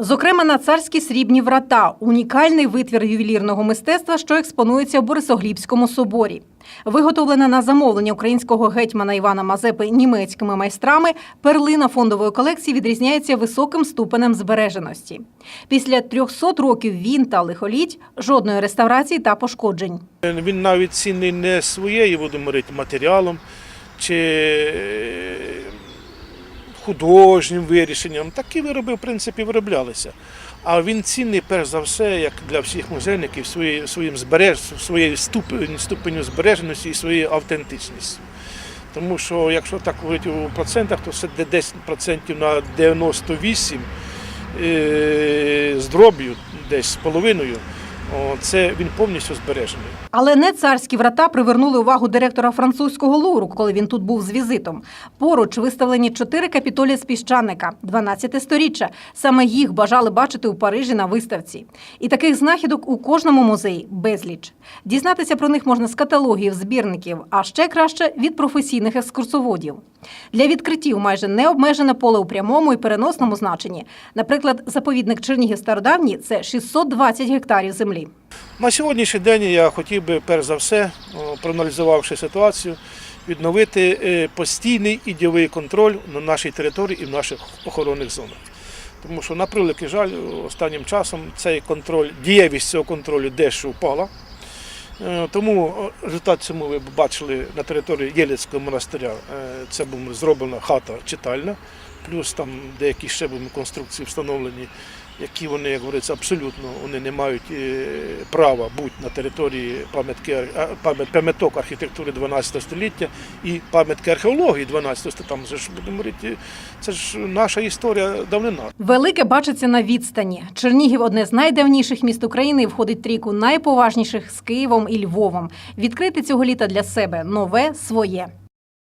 Зокрема, на царські срібні врата унікальний витвір ювелірного мистецтва, що експонується в Борисоглібському соборі. Виготовлена на замовлення українського гетьмана Івана Мазепи німецькими майстрами, перлина фондової колекції відрізняється високим ступенем збереженості. Після 300 років він та лихоліть жодної реставрації та пошкоджень. Він навіть цінний не своєю, будемо говорити, матеріалом чи художнім вирішенням. Такі вироби, в принципі, вироблялися. А він цінний, перш за все, як для всіх музейників, своєю, своїм збереж, своєю ступеню, ступеню збереженості і своєю автентичністю. Тому що, якщо так говорити у процентах, то це десь процентів на 98 е, з дроб'ю, десь з половиною, це він повністю збережений. Але не царські врата привернули увагу директора французького луру, коли він тут був з візитом. Поруч виставлені чотири капітолі з піщаника, 12 сторіччя. Саме їх бажали бачити у Парижі на виставці. І таких знахідок у кожному музеї безліч. Дізнатися про них можна з каталогів, збірників, а ще краще від професійних екскурсоводів. Для відкриттів майже не обмежене поле у прямому і переносному значенні. Наприклад, заповідник Чернігів Стародавній це 620 гектарів землі. На сьогоднішній день я хотів би, перш за все, проаналізувавши ситуацію, відновити е, постійний і дійовий контроль на нашій території і в наших охоронних зонах. Тому що, на превеликий жаль, останнім часом цей контроль, дієвість цього контролю дещо впала. Е, Тому результат цьому ви бачили на території Єлицького монастиря. Е, Це була зроблена хата читальна, плюс там деякі ще були конструкції встановлені, які вони, як говориться, абсолютно вони не мають е, права бути на території пам'ятки пам'яток архітектури 12 століття і пам'ятки археології 12 століття. Там же ж будемо говорити, це ж наша історія давнина. Велике бачиться на відстані. Чернігів одне з найдавніших міст України і входить трійку найповажніших з Києвом і Львовом. Відкрити цього літа для себе нове своє.